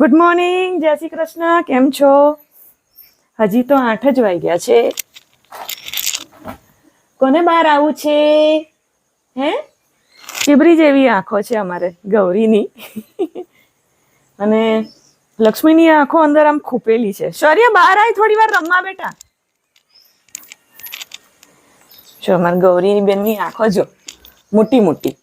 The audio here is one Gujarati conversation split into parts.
ગુડ મોર્નિંગ જય શ્રી કૃષ્ણ. કેમ છો? હજી તો આઠ જ વાગ્યા છે. કોને બહાર આવું છે? હે? ચીબરી જેવી આંખો છે અમારે, ગૌરીની. અને લક્ષ્મીની આંખો અંદર આમ ખૂપેલી છે. શૌર્ય, બહાર આવી થોડી વાર રમવા બેટા. જો, અમારે ગૌરી બેનની આંખો જો, મોટી મોટી.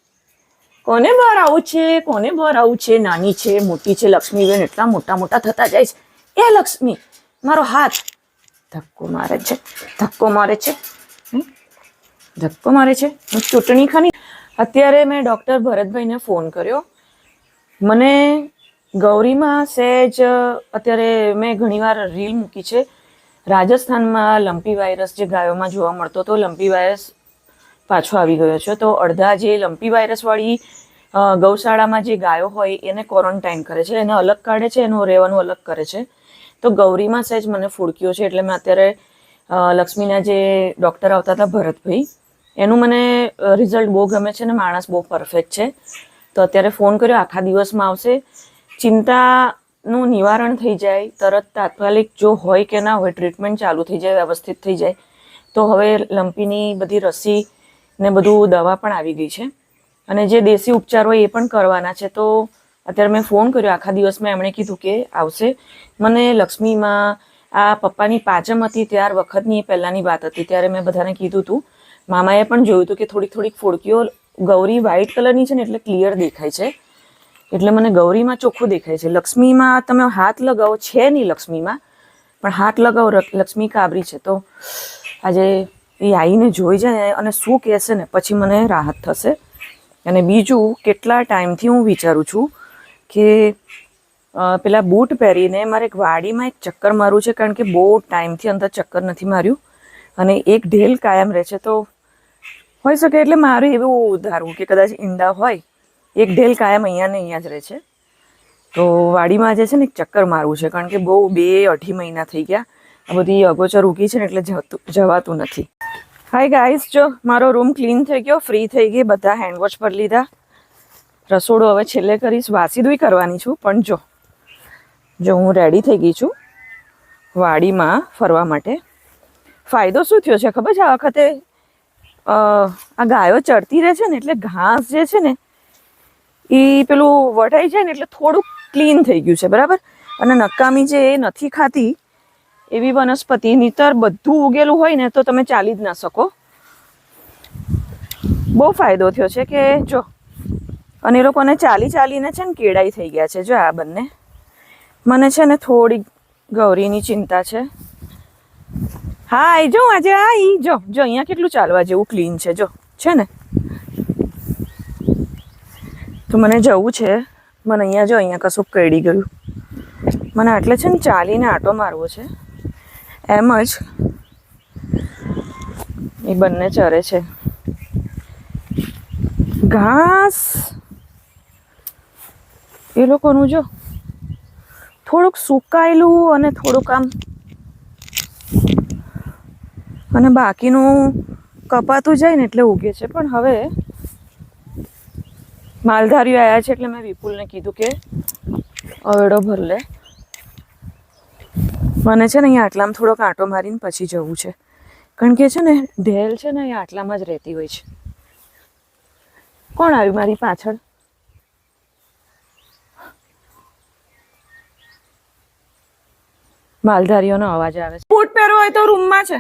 કોને બહાર આવું છે? કોને બહાર આવું છે? નાની છે, મોટી છે, લક્ષ્મીબેન એટલા મોટા મોટા થતા જાય છે. એ લક્ષ્મી, મારો હાથ. ધક્કો મારે છે, ધક્કો મારે છે? ધક્કો મારે છે. હું ચૂંટણી ખાની અત્યારે મેં ડૉક્ટર ભરતભાઈને ફોન કર્યો. મને ગૌરીમાં સહેજ, અત્યારે મેં ઘણીવાર રીલ મૂકી છે. રાજસ્થાનમાં લંપી વાયરસ જે ગાયોમાં જોવા મળતો હતો, લંપી વાયરસ પાછો આવી ગયો છે. તો અડધા જે લંપી વાયરસવાળી ગૌશાળામાં જે ગાયો હોય એને ક્વોરન્ટાઇન કરે છે. એને અલગ કાઢે છે, એનું રહેવાનું અલગ કરે છે. તો ગૌરીમાં સહેજ મને ફૂડક્યો છે એટલે મેં અત્યારે લક્ષ્મીના જે ડૉક્ટર આવતા હતા ભરતભાઈ, એનું મને રિઝલ્ટ બહુ ગમે છે અને માણસ બહુ પરફેક્ટ છે. તો અત્યારે ફોન કર્યો, આખા દિવસમાં આવશે. ચિંતાનું નિવારણ થઈ જાય, તરત તાત્કાલિક જો હોય કે ના હોય ટ્રીટમેન્ટ ચાલુ થઈ જાય, વ્યવસ્થિત થઈ જાય. તો હવે લંપીની બધી રસી ને બધું દવા પણ આવી ગઈ છે. અને જે દેશી ઉપચાર હોય એ પણ કરવાના છે. તો અત્યારે મેં ફોન કર્યો. આખા દિવસમાં એમણે કીધું કે આવશે. મને લક્ષ્મીમાં આ પપ્પાની પાચમ હતી ત્યાર વખતની એ પહેલાંની વાત હતી. ત્યારે મેં બધાને કીધું હતું મામાએ પણ જોયું હતું કે થોડીક થોડીક ફોડકીઓ ગૌરી વ્હાઇટ કલરની છે ને એટલે ક્લિયર દેખાય છે. એટલે મને ગૌરીમાં ચોખ્ખું દેખાય છે. લક્ષ્મીમાં તમે હાથ લગાવો, છે નહીં લક્ષ્મીમાં, પણ હાથ લગાવો લક્ષ્મી કાબરી છે. તો આજે એ આવીને જોઈ જાય અને શું કહેશે ને, પછી મને રાહત થશે. અને બીજું, કેટલા ટાઈમથી હું વિચારું છું કે પેલા બૂટ પહેરીને મારે એક વાડીમાં એક ચક્કર મારવું છે, કારણ કે બહુ ટાઈમથી અંદર ચક્કર નથી માર્યું. અને એક ઢેલ કાયમ રહે છે, તો હોઈ શકે એટલે મારું એવું ધારવું કે કદાચ ઈંડા હોય, એક ઢેલ કાયમ અહીંયા ને અહીંયા જ રહે છે. તો વાડીમાં જે છે ને એક ચક્કર મારવું છે, કારણ કે બહુ બે અઢી મહિના થઈ ગયા. આ બધી અગોચર ઉગી છે ને એટલે જવાતું નથી. હાય ગાઈસ જો મારો રૂમ ક્લીન થઈ ગયો ફ્રી થઈ ગઈ, બધા હેન્ડવોશ પર લીધા. રસોડું હવે છેલ્લે કરીશ વાસીદુંય કરવાની છું, પણ જો જો હું રેડી થઈ ગઈ છું વાડીમાં ફરવા માટે. ફાયદો શું થયો છે ખબર છે? આ વખતે આ ગાયો ચરતી રહે છે ને એટલે ઘાસ જે છે ને એ પેલું વટાઈ જાય ને એટલે થોડુંક ક્લીન થઈ ગયું છે, બરાબર? અને નકામી જે એ નથી ખાતી એવી વનસ્પતિ નીતર બધું ઉગેલું હોય ને તો તમે ચાલી જ ના શકો. બહુ ફાયદો થયો છે કે જો, અને એ લોકોને ચાલી ચાલીને છે ને કેળાઈ થઈ ગયા છે જો આ બંને. મને છે ને થોડી ગૌરીની ચિંતા છે. હા એ જો, આજે આ ઈ જો જો, અહીંયા કેટલું ચાલવા જેવું ક્લીન છે. જો, છે ને. તો મને જવું છે. મને અહીંયા જો, અહીંયા કશુંક કરડી ગયું. મને આટલે છે ને ચાલીને આટો મારવો છે. એમ જ. એ બંને ચરે છે. ઘાસ. એ લોકોનું જો થોડુંક સુકાયેલું અને થોડુંક આમ અને બાકીનું કપાતું જાય ને એટલે ઉગે છે. પણ હવે માલધારીઓ આવ્યા છે એટલે મેં વિપુલને કીધું કે અવેડો ભર લે. મને છે ને અહીંયા આટલામાં થોડો કાંટો મારીને પછી જવું છે. કારણ કે છે ને, ઢેલ છે ને અહીંયા આટલામાં જ રહેતી હોય છે. કોણ આવ્યું મારી પાછળ? માલધારીઓનો અવાજ આવે છે. બૂટ પહેરવો હોય તો રૂમમાં છે.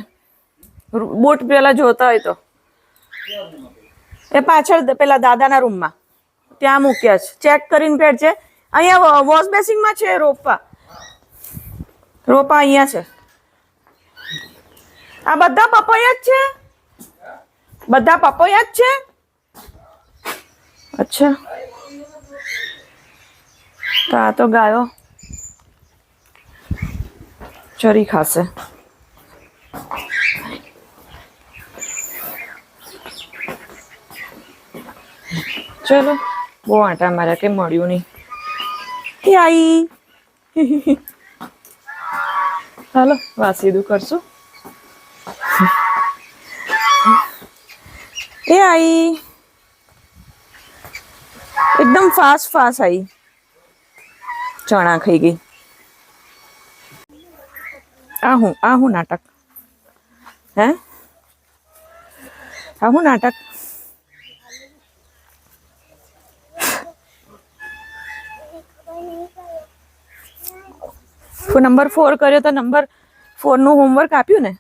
બૂટ પેલા જોતા હોય તો. એ પાછળ પેલા દાદાના રૂમમાં. ત્યાં મૂક્યા છે. ચેક કરીને પહેરજે અહીંયા વોશ બેસિંગમાં છે રોપા રોપા અહીંયા છે. આ બધા પપૈયા જ છે? બધા પપૈયા જ છે? અચ્છા. તો આ તો ગાયો ચરી ખાશે. ચલો, બહુ આંટા મારા કે મળ્યું નહીં. આઈ હાલો વાસીદું કરશું. એ આઈ. એકદમ ફાસ્ટ ફાસ્ટ આઈ. ચણા ખાઈ ગઈ. આ હું આ હું નાટક. હે? આ હું નાટક. નંબર ફોર કર્યો તો નંબર ફોરનું હોમવર્ક આપ્યું ને?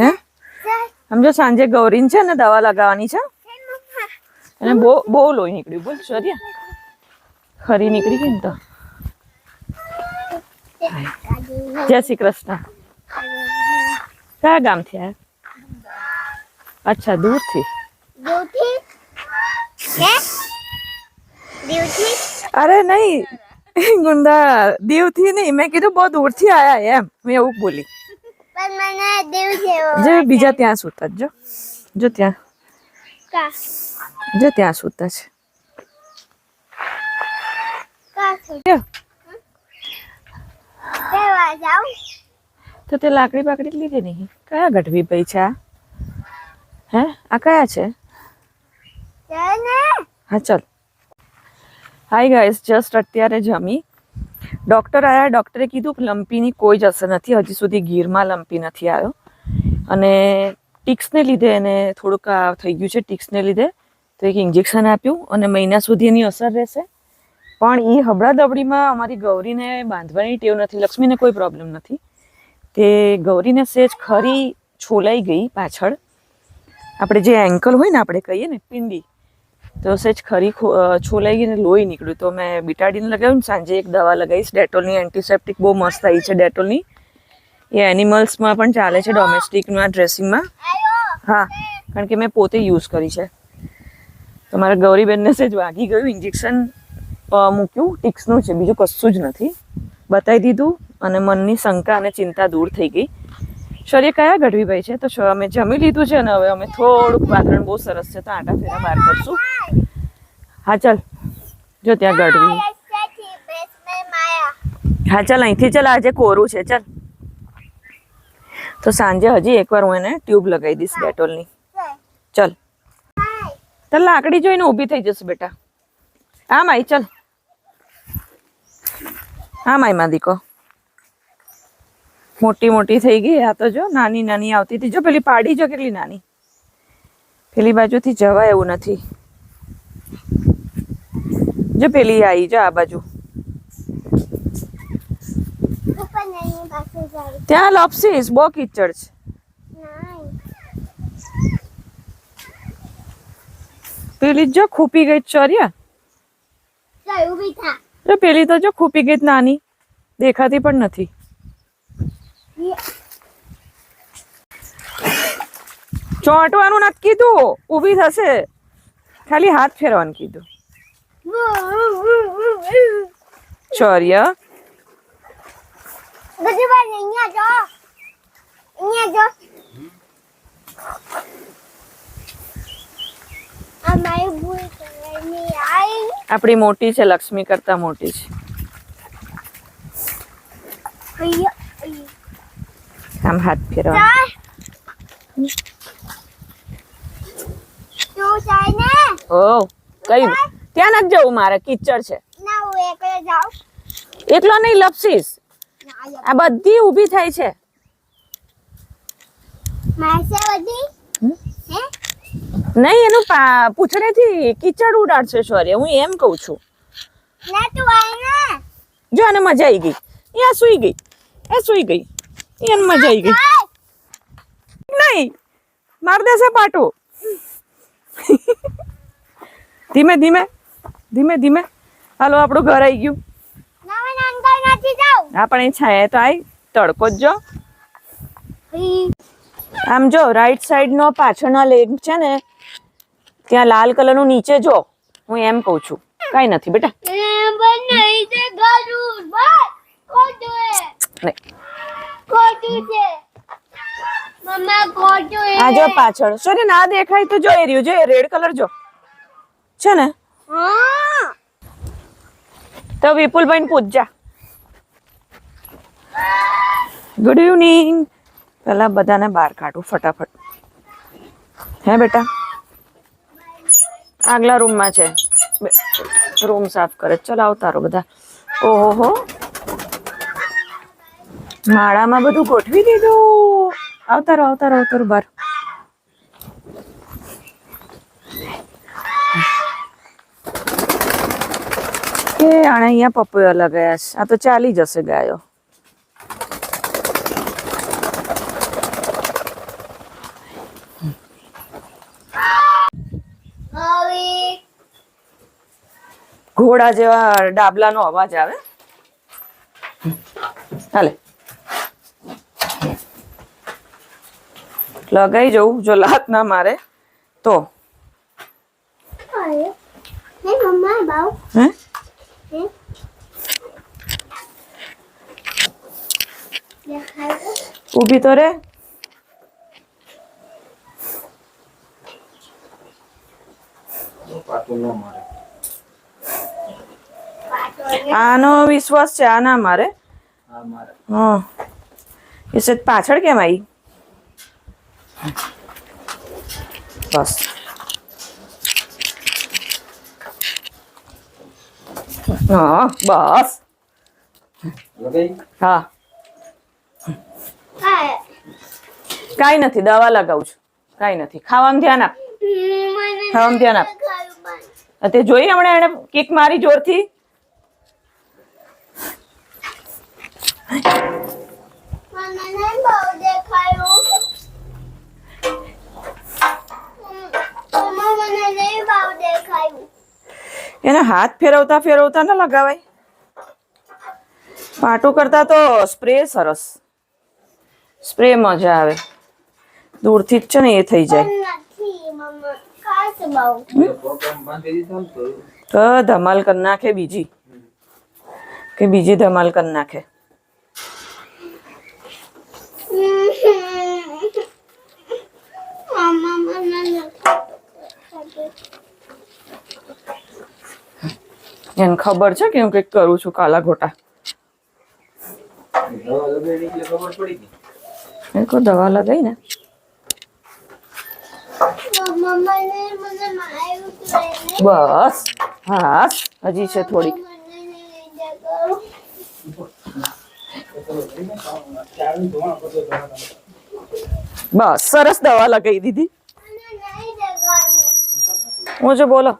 હે? સમજો સાંજે ગૌરીન છે ને દવા લગાવવાની છે? અને બહુ બહુ લોહી નીકળ્યું બોલ સરિયા. ખરી નીકળી ગઈ ને તો. જય શ્રી કૃષ્ણ. કયા ગામથી આવ્યા અચ્છા દૂરથી? અરે નહીં. ગુંદા દીવથી નહીં મેં કીધું બહુ દૂરથી આયા એમ. મેં એવું બોલી. દેવ જે બીજા ત્યાં સુતા જ. જો ત્યાં. કા? જો ત્યાં સુતા છે. તો તે લાકડી પાકડી લીધી નહીં કયા ગઢવી પૈ છે આ? હે? આ કયા છે? હા ચલ. હાય ગાઈસ જસ્ટ અત્યારે જમી ડૉક્ટર આવ્યા ડૉક્ટરે કીધું કે લંપીની કોઈ જ અસર નથી. હજી સુધી ગીરમાં લંપી નથી આવ્યો અને ટિક્સને લીધે એને થોડુંક થઈ ગયું છે, ટિક્સને લીધે. તો એક ઇન્જેક્શન આપ્યું અને મહિના સુધી એની અસર રહેશે. પણ એ હબડાદબડીમાં અમારી ગૌરીને બાંધવાની ટેવ નથી, લક્ષ્મીને કોઈ પ્રોબ્લેમ નથી. તે ગૌરીને સેજ ખરી છોલાઈ ગઈ પાછળ. આપણે જે એન્કલ હોય ને, આપણે કહીએ ને, પિંડી તો સેજ ખરી છોલાઈ ગઈ ને લોહી નીકળ્યું. તો મેં બિટાડીને લગાવ્યું ને સાંજે એક દવા લગાવીશ. ડેટોલની એન્ટિસેપ્ટિક બહુ મસ્ત આવી છે ડેટોલની. એ એનિમલ્સમાં પણ ચાલે છે ડોમેસ્ટિકમાં ડ્રેસિંગમાં હા, કારણ કે મેં પોતે યુઝ કરી છે. તો મારા ગૌરીબેનને સેજ વાગી ગયું ઇન્જેક્શન મૂક્યું. ટિક્સનું છે, બીજું કશું જ નથી. બતાવી દીધું અને મનની શંકા અને ચિંતા દૂર થઈ ગઈ. શરીર કયા ગઢવીભાઈ છે? તો અમે જમી લીધું છે અને હવે અમે થોડુંક વાતાવરણ બહુ સરસ છે, તો આટા ફેરા બહાર કરશું. હા, ચાલ. જો ત્યાં ગઢવી. હા, ચાલ, અહીંથી ચાલ આજે કોરું છે, ચાલ. તો સાંજે હજી એકવાર હું એને ટ્યુબ લગાવી દઈશ ડેટોલની. ચાલ. ચાલ, લાકડી જોઈને ઊભી થઈ જશે બેટા. હા, માઈ, ચાલ. હા, માઈ, માં દીકો. મોટી મોટી થઈ ગઈ. આ તો જો નાની નાની આવતી હતી. જો પેલી પાડી જો કેટલી નાની. પેલી બાજુથી જવાય એવું નથી. જો પેલી આવી જો આ બાજુ. ત્યાં લપસીસ બહુ કીચડ છે. પેલી જો ખૂપી ગઈ ચોર્યા. પેલી તો જો ખૂપી ગઈ નાની. દેખાતી પણ નથી. ચોંટવાનું નથી કીધું ઊભી થશે. ખાલી હાથ ફેરવાનું કીધું. આઈ. આપણી મોટી છે લક્ષ્મી કરતા મોટી છે. આમ હાથ ફેરવા ઓ કઈ ત્યાં નથી જવું મારે કિચડ છે એકલે નહીં લપસીસ આ બધી ઊભી થાય છે? નહીં એનું પૂછડેથી કિચડ ઉડાડશે શૌર્ય હું એમ કહું છું. જો એને મજા આવી ગઈ. એ સુઈ ગઈ. એ સુઈ ગઈ. એને મજા આવી ગઈ. નહીં માર દેશે પાટું. ધીમે ધીમે ધીમે ધીમે. હાલો આપણું ઘર આવી ગયું. ના મને એ આપણે છાયા તો આઈ. તડકો જ જો. આમ જો રાઈટ સાઈડ નો પાછળના લેગ છે ને ત્યાં લાલ કલરનું નીચે જો હું એમ કહું છું. કઈ નથી બેટા. આ જો પાછળ. સોરી ના દેખાય તો જો એ રહ્યું જો રેડ કલર જો. છે ને? હા. તો વિપુલભાઈ પૂછજા ગુડ ઇવનિંગ પેલા બધાને બહાર કાઢું ફટાફટ. હે બેટા? આગલા રૂમમાં છે. રૂમ સાફ કરે. ચલો આવતારો બધા. ઓહો માળામાં બધું ગોઠવી દીધું. આવતારો આવતારો આવતારો બાર. કે આણે અહીંયા પપૈયા લગાયા છે. આ તો ચાલી જશે ગાયો. ઘોડા જેવા ડાબલાનો અવાજ આવે. હાલે. લગાઈ જવું જો લાત ના મારે તો. આયો. હે મમ્મા બાવ. હે? હે? દેખાય તો ઊભી તો રે. આનો વિશ્વાસ છે આ ના મારે. હા. એ સેજ પાછળ કેમ આવી બસ. હા બસ. હા. કઈ નથી દવા લગાવું છું. કઈ નથી. ખાવામાં ધ્યાન આપ. ખાવાનું ખાવામાં ધ્યાન આપ. તે જોઈ હમણાં એને કિક મારી જોરથી મને નહીં બહુ દેખાયું મમ્મા મને નહીં બહુ દેખાયું એને હાથ ફેરવતા ફેરવતા ન લગાવાય. પાટું કરતા તો સ્પ્રે સરસ. સ્પ્રે મજા આવે. દૂરથી જ છે ને એ થઈ જાય. ધમાલ કરી નાખે બીજી. કે બીજી ધમાલ કરી નાખે મમ્મા મને નથી એને ખબર છે કે હું કંઈક કરું છું કાલા ખોટા એ કોઈ દવા લગાઈ ને. મમ્મા મને મને માર્યું તું એને બસ હાસ હજી છે થોડીક. મને નહીં દેખાયું બસ સરસ દવા લગાવી દીધી. મને નહીં દેખાયું હું જો બોલો.